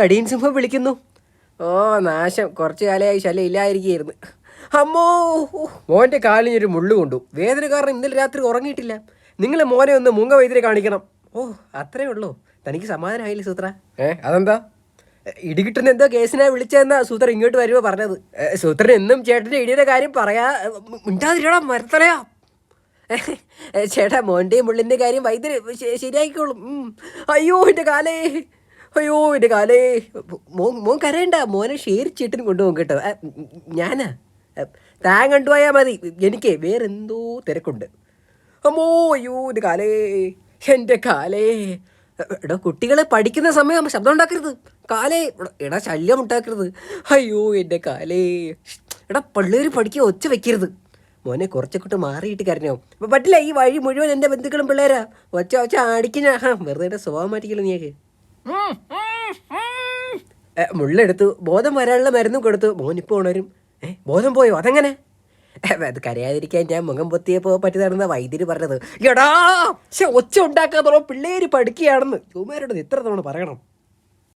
കടിയൻ സിംഹം വിളിക്കുന്നു. ഓ നാശം. കുറച്ചു കാലമായി ശല്യം ഇല്ലായിരിക്കുകയായിരുന്നു. അമ്മോ മോന്റെ കാലിന് ഒരു മുള്ളു കൊണ്ടു. വേദന കാരണം ഇന്നലെ രാത്രി ഉറങ്ങിയിട്ടില്ല. നിങ്ങളെ മോനെ ഒന്ന് മുങ്ങ വൈദ്യരെ കാണിക്കണം. ഓ അത്രേ ഉള്ളൂ. തനിക്ക് സമാധാനമായില്ലേ സൂത്ര ഏ അതെന്താ? ഇടികിട്ടുന്ന എന്തോ കേസിനെ വിളിച്ചതെന്നാ സൂത്ര ഇങ്ങോട്ട് വരുമ്പോൾ പറഞ്ഞത്. സൂത്രൻ എന്നും ചേട്ടന്റെ ഇടിയുടെ കാര്യം പറയാ മിണ്ടാതിരിടാ മരത്തലയാ. ചേട്ടാ മോന്റെയും മുള്ളിന്റെ കാര്യം വൈദ്യര് ശരിയാക്കിക്കോളും. അയ്യോ എന്റെ കാലേ. അയ്യോ എന്റെ കാലേ. മോൻ മോൻ കരയണ്ട. മോനെ ഷെയർ ചീട്ടിന് കൊണ്ടുപോകും കേട്ടോ ഞാനാ? താൻ കണ്ടുപോയാൽ മതി. എനിക്ക് വേറെന്തോ തിരക്കുണ്ട്. അമ്മോ അയ്യോ എന്റെ കാലേ. എന്റെ കാലേ. എടാ കുട്ടികളെ പഠിക്കുന്ന സമയം ശബ്ദം ഉണ്ടാക്കരുത്. കാലേ എടാ- ശല്യം ഉണ്ടാക്കരുത്. അയ്യോ എന്റെ കാലേ. എടാ പിള്ളേർ പഠിക്കുക ഒച്ച വെക്കരുത്. മോനെ കുറച്ചൊക്കെ മാറിയിട്ട് കരഞ്ഞോ. അപ്പം പറ്റില്ല ഈ വഴി മുഴുവൻ എന്റെ ബന്ധുക്കളും പിള്ളേരാ. ഒച്ച ഒച്ച അടിക്കുന്ന വെറുതെ സ്വഭാവം മാറ്റിക്കല്ലോ നീയൊക്കെ. മുള്ളെടുത്തു. ബോധം വരാനുള്ള മരുന്നും കൊടുത്തു. മോനിപ്പോൾ ഉണരും. ഏ ബോധം പോയോ? അതെങ്ങനെ? അത് കരയാതിരിക്കാൻ ഞാൻ മുഖം പൊത്തിയപ്പോൾ പറ്റിയതാണെന്ന വൈദ്യുതി പറഞ്ഞത്. എടാ ഒച്ച ഒച്ച ഉണ്ടാക്കാതോ പിള്ളേര് പഠിക്കുകയാണെന്ന്. ചുമാരോട് ഇത്ര തവണ പറയണം.